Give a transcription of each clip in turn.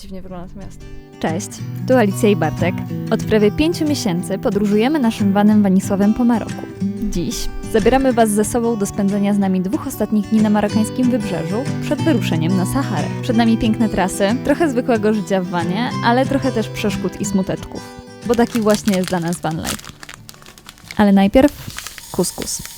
Dziwnie wygląda to miasto. Cześć, tu Alicja i Bartek. Od prawie pięciu miesięcy podróżujemy naszym vanem Wanisławem po Maroku. Dziś zabieramy Was ze sobą do spędzenia z nami dwóch ostatnich dni na marokańskim wybrzeżu przed wyruszeniem na Saharę. Przed nami piękne trasy, trochę zwykłego życia w wanie, ale trochę też przeszkód i smuteczków, bo taki właśnie jest dla nas van life. Ale najpierw kuskus.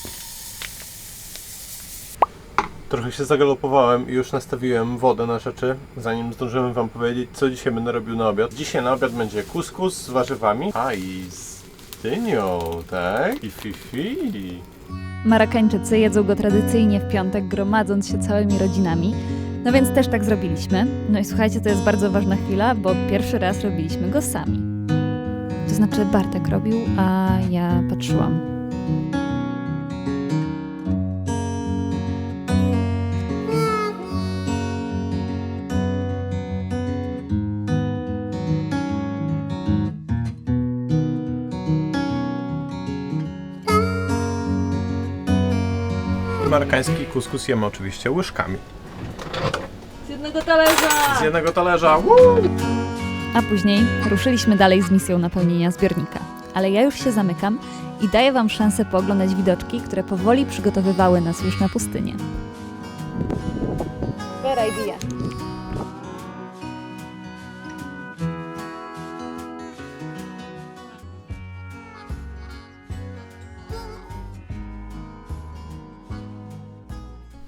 Trochę się zagalopowałem i już nastawiłem wodę na rzeczy, zanim zdążymy Wam powiedzieć, co dzisiaj będę robił na obiad. Dzisiaj na obiad będzie kuskus z warzywami, a i z dynią, tak? I fifi. Marokańczycy jedzą go tradycyjnie w piątek, gromadząc się całymi rodzinami. No więc też tak zrobiliśmy. No i słuchajcie, to jest bardzo ważna chwila, bo pierwszy raz robiliśmy go sami. To znaczy Bartek robił, a ja patrzyłam. Marokański kuskus jemy oczywiście łyżkami. Z jednego talerza! Z jednego talerza. Woo! A później ruszyliśmy dalej z misją napełnienia zbiornika. Ale ja już się zamykam i daję Wam szansę pooglądać widoczki, które powoli przygotowywały nas już na pustynię. Bad idea.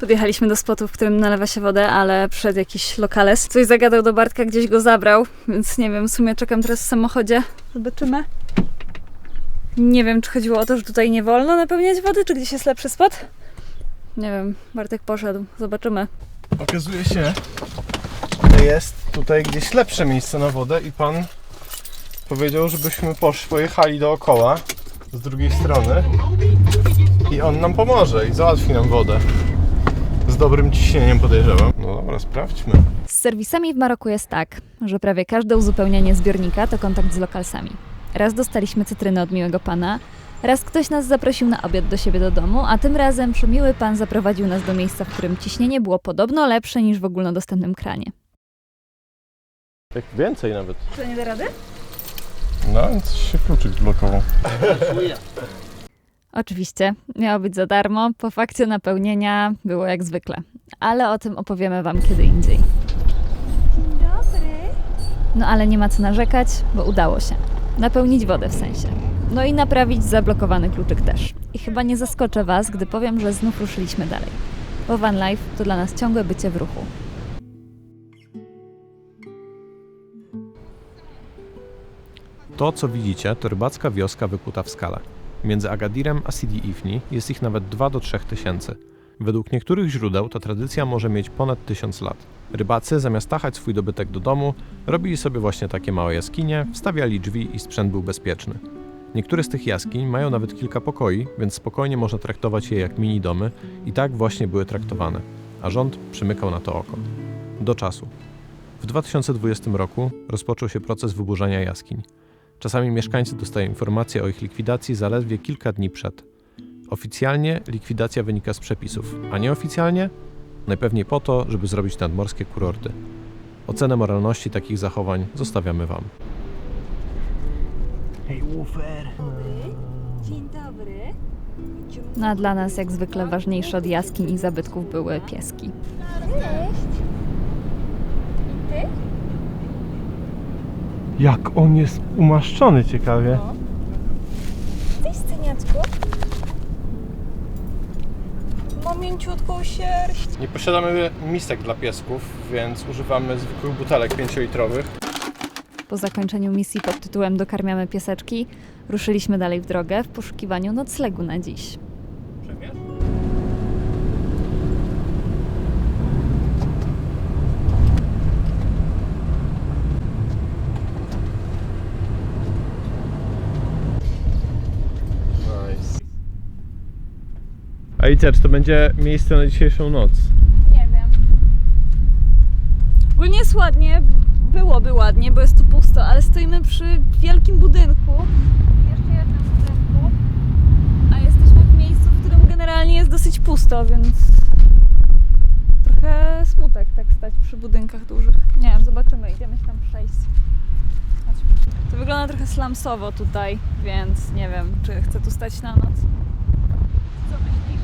Podjechaliśmy do spotu, w którym nalewa się wodę, ale przed jakiś lokales. Coś zagadał do Bartka, gdzieś go zabrał, więc nie wiem, w sumie czekam teraz w samochodzie. Zobaczymy. Nie wiem, czy chodziło o to, że tutaj nie wolno napełniać wody, czy gdzieś jest lepszy spot? Nie wiem, Bartek poszedł. Zobaczymy. Okazuje się, że jest tutaj gdzieś lepsze miejsce na wodę i Pan powiedział, żebyśmy poszli, pojechali dookoła z drugiej strony i On nam pomoże i załatwi nam wodę. Z dobrym ciśnieniem podejrzewam. No dobra, sprawdźmy. Z serwisami w Maroku jest tak, że prawie każde uzupełnianie zbiornika to kontakt z lokalsami. Raz dostaliśmy cytrynę od miłego pana, raz ktoś nas zaprosił na obiad do siebie do domu, a tym razem przemiły pan zaprowadził nas do miejsca, w którym ciśnienie było podobno lepsze niż w ogólnodostępnym kranie. Tak więcej nawet. To nie da rady? No, więc się kluczyk zblokował. Oczywiście, miało być za darmo, po fakcie napełnienia było jak zwykle, ale o tym opowiemy Wam kiedy indziej. No ale nie ma co narzekać, bo udało się. Napełnić wodę w sensie. No i naprawić zablokowany kluczyk też. I chyba nie zaskoczę Was, gdy powiem, że znów ruszyliśmy dalej. Bo van life to dla nas ciągłe bycie w ruchu. To, co widzicie, to rybacka wioska wykuta w skale. Między Agadirem a Sidi Ifni jest ich nawet 2 do 3 tysięcy. Według niektórych źródeł ta tradycja może mieć ponad tysiąc lat. Rybacy, zamiast tachać swój dobytek do domu, robili sobie właśnie takie małe jaskinie, wstawiali drzwi i sprzęt był bezpieczny. Niektóre z tych jaskiń mają nawet kilka pokoi, więc spokojnie można traktować je jak mini domy i tak właśnie były traktowane, a rząd przymykał na to oko. Do czasu. W 2020 roku rozpoczął się proces wyburzania jaskiń. Czasami mieszkańcy dostają informacje o ich likwidacji zaledwie kilka dni przed. Oficjalnie likwidacja wynika z przepisów, a nieoficjalnie najpewniej po to, żeby zrobić nadmorskie kurorty. Ocenę moralności takich zachowań zostawiamy Wam. No a dla nas jak zwykle ważniejsze od jaskiń i zabytków były pieski. Jak on jest umaszczony ciekawie. Cześć, Sceniaczku. Ma mięciutką sierść. Nie posiadamy misek dla piesków, więc używamy zwykłych butelek 5-litrowych. Po zakończeniu misji pod tytułem Dokarmiamy pieseczki, ruszyliśmy dalej w drogę w poszukiwaniu noclegu na dziś. Alicja, czy to będzie miejsce na dzisiejszą noc? Nie wiem. Ogólnie jest ładnie, byłoby ładnie, bo jest tu pusto, ale stoimy przy wielkim budynku. Jeszcze jednym budynku. A jesteśmy w miejscu, w którym generalnie jest dosyć pusto, więc trochę smutek tak stać przy budynkach dużych. Nie wiem, zobaczymy, idziemy się trochę slamsowo tutaj, więc nie wiem, czy chcę tu stać na noc. Co myślisz?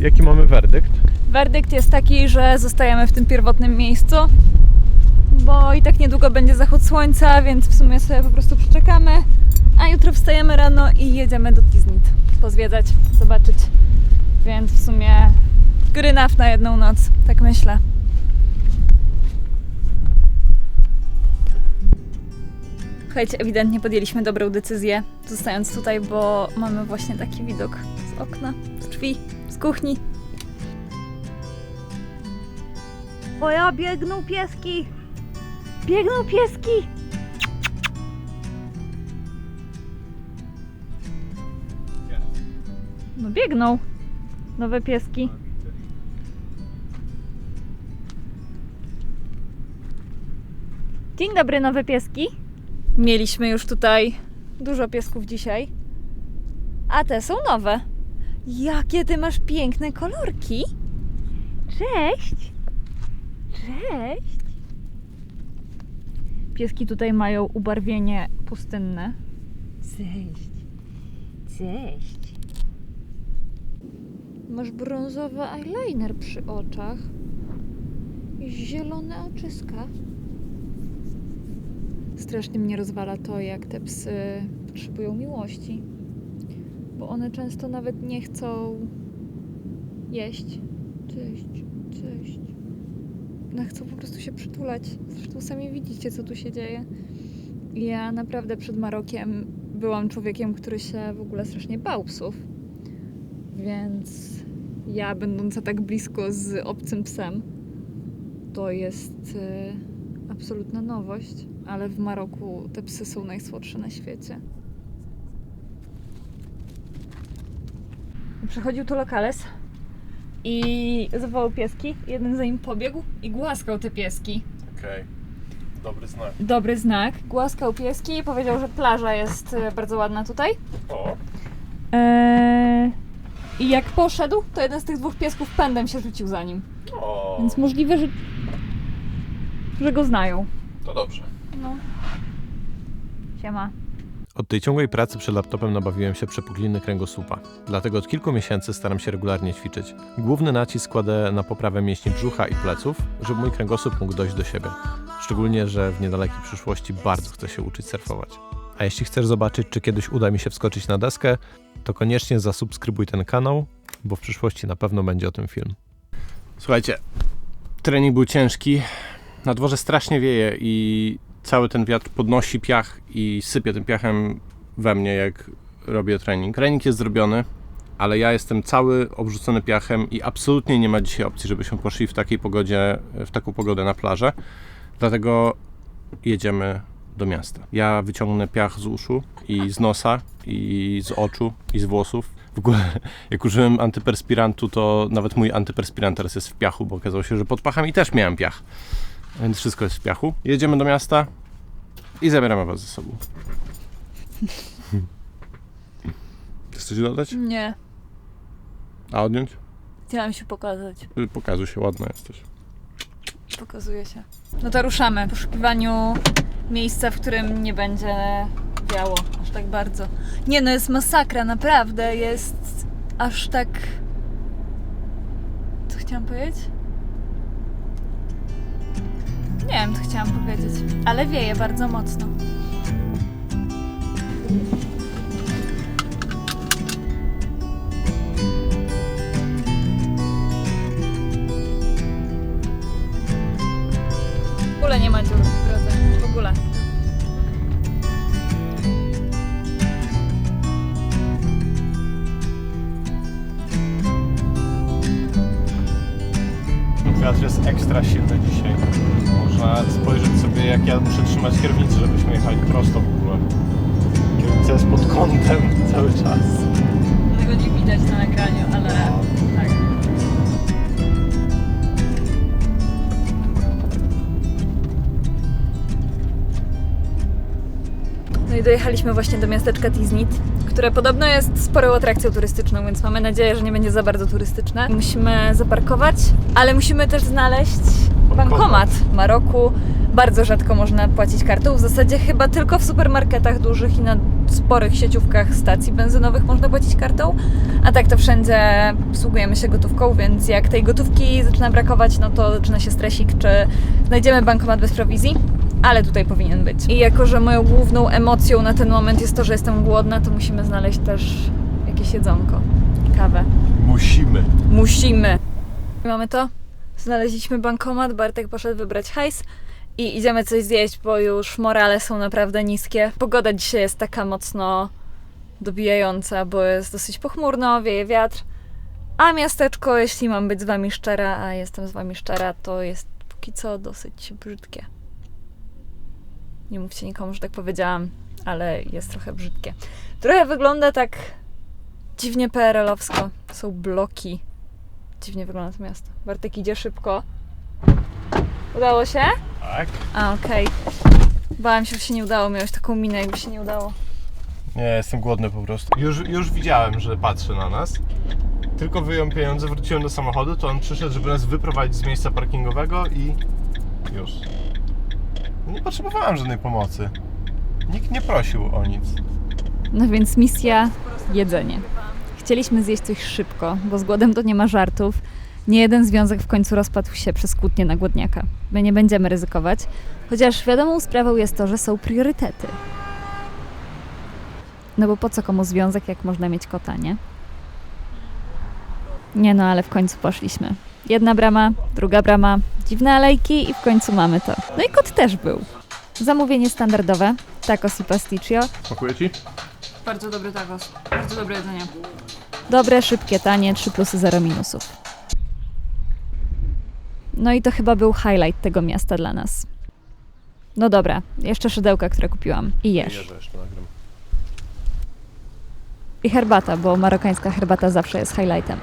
Jaki mamy werdykt? Werdykt jest taki, że zostajemy w tym pierwotnym miejscu, bo i tak niedługo będzie zachód słońca, więc w sumie sobie po prostu przeczekamy, a jutro wstajemy rano i jedziemy do Tiznit pozwiedzać, zobaczyć. Więc w sumie good enough na jedną noc, tak myślę. Słuchajcie, ewidentnie podjęliśmy dobrą decyzję, zostając tutaj, bo mamy właśnie taki widok z okna, z drzwi, z kuchni. O ja, biegną pieski! Biegną pieski! No biegną. Nowe pieski. Dzień dobry, nowe pieski. Mieliśmy już tutaj dużo piesków dzisiaj. A te są nowe. Jakie ty masz piękne kolorki. Cześć. Cześć. Pieski tutaj mają ubarwienie pustynne. Cześć. Cześć. Masz brązowy eyeliner przy oczach. I zielone oczyska. Strasznie mnie rozwala to, jak te psy potrzebują miłości. Bo one często nawet nie chcą jeść. Cześć, cześć. No, chcą po prostu się przytulać. Zresztą sami widzicie, co tu się dzieje. Ja naprawdę przed Marokiem byłam człowiekiem, który się w ogóle strasznie bał psów. Więc ja, będąca tak blisko z obcym psem, to jest e, absolutna nowość. Ale w Maroku te psy są najsłodsze na świecie. Przychodził tu lokales i zawołał pieski. Jeden za nim pobiegł i głaskał te pieski. Okej, dobry znak. Dobry znak. Głaskał pieski i powiedział, że plaża jest e, bardzo ładna tutaj. O, Eee, I jak poszedł, to jeden z tych dwóch piesków pędem się rzucił za nim. o, Więc możliwe, że, że go znają. to dobrze. No. Siema. Od tej ciągłej pracy przed laptopem nabawiłem się przepukliny kręgosłupa. Dlatego od kilku miesięcy staram się regularnie ćwiczyć. Główny nacisk kładę na poprawę mięśni brzucha i pleców, żeby mój kręgosłup mógł dojść do siebie. Szczególnie, że w niedalekiej przyszłości bardzo chcę się uczyć surfować. A jeśli chcesz zobaczyć, czy kiedyś uda mi się wskoczyć na deskę, to koniecznie zasubskrybuj ten kanał, bo w przyszłości na pewno będzie o tym film. Słuchajcie, trening był ciężki. Na dworze strasznie wieje i cały ten wiatr podnosi piach i sypie tym piachem we mnie, jak robię trening. Trening jest zrobiony, ale ja jestem cały obrzucony piachem i absolutnie nie ma dzisiaj opcji, żebyśmy poszli w takiej pogodzie, w taką pogodę na plażę. Dlatego jedziemy do miasta. Ja wyciągnę piach z uszu i z nosa i z oczu i z włosów. W ogóle, jak użyłem antyperspirantu, to nawet mój antyperspirant teraz jest w piachu, bo okazało się, że pod pachami też miałem piach. Więc wszystko jest w piachu. Jedziemy do miasta i zabieramy was ze sobą. Chcesz coś dodać? Nie, A odjąć? chciałam się pokazać. Pokazuj się, ładna jesteś. Pokazuje się. No to ruszamy w poszukiwaniu miejsca, w którym nie będzie wiało aż tak bardzo. Nie no, jest masakra, naprawdę. Jest aż tak... Co chciałam powiedzieć? Nie wiem, co chciałam powiedzieć. Ale wieje bardzo mocno. W ogóle nie ma dziur w drodze. W ogóle. Wiatr jest ekstra silny jak ja muszę trzymać kierownicę, żebyśmy jechali prosto w ogóle. Kierownica jest pod kątem cały czas. Tego nie widać na nagraniu, ale tak. To i dojechaliśmy właśnie do miasteczka Tiznit, które podobno jest sporą atrakcją turystyczną, więc mamy nadzieję, że nie będzie za bardzo turystyczne. Musimy zaparkować, ale musimy też znaleźć bankomat w Maroku. Bardzo rzadko można płacić kartą. W zasadzie chyba tylko w supermarketach dużych i na sporych sieciówkach stacji benzynowych można płacić kartą. A tak to wszędzie posługujemy się gotówką, więc jak tej gotówki zaczyna brakować, no to zaczyna się stresik, czy znajdziemy bankomat bez prowizji. Ale tutaj powinien być. I jako, że moją główną emocją na ten moment jest to, że jestem głodna, to musimy znaleźć też jakieś jedzonko. Kawę. Musimy. Musimy. Mamy to? Znaleźliśmy bankomat, Bartek poszedł wybrać hajs i idziemy coś zjeść, bo już morale są naprawdę niskie. Pogoda dzisiaj jest taka mocno dobijająca, bo jest dosyć pochmurno, wieje wiatr. A miasteczko, jeśli mam być z wami szczera, a jestem z wami szczera, to jest póki co dosyć brzydkie. Nie mówcie nikomu, że tak powiedziałam, ale jest trochę brzydkie. Trochę wygląda tak dziwnie PRL-owsko. Są bloki. Dziwnie wygląda to miasto. Bartek idzie szybko. Udało się? Tak. A, okej. Bałam się, że się nie udało. Miałeś taką minę, jakby się nie udało. Nie, jestem głodny po prostu. Już, już widziałem, że patrzy na nas. Tylko wyjąłem pieniądze, wróciłem do samochodu, to on przyszedł, żeby nas wyprowadzić z miejsca parkingowego i już. Nie potrzebowałem żadnej pomocy. Nikt nie prosił o nic. No więc misja jedzenie. Chcieliśmy zjeść coś szybko, bo z głodem to nie ma żartów. Nie jeden związek w końcu rozpadł się przez kłótnię na głodniaka. My nie będziemy ryzykować, chociaż wiadomą sprawą jest to, że są priorytety. No bo po co komu związek, jak można mieć kota, nie? Nie no, ale w końcu poszliśmy. Jedna brama, druga brama, dziwne alejki i w końcu mamy to. No i kot też był. Zamówienie standardowe, tacos i pasticcio, Smakuje ci? Bardzo dobry tacos. Bardzo dobre jedzenie. Dobre, szybkie, tanie, 3 plusy, 0 minusów. No i to chyba był highlight tego miasta dla nas. No dobra, jeszcze szydełka, które kupiłam. I jesz. I herbata, bo marokańska herbata zawsze jest highlightem.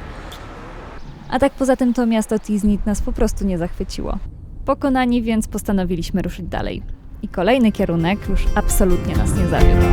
A tak poza tym to miasto Tiznit nas po prostu nie zachwyciło. Pokonani więc postanowiliśmy ruszyć dalej. I kolejny kierunek już absolutnie nas nie zawiódł.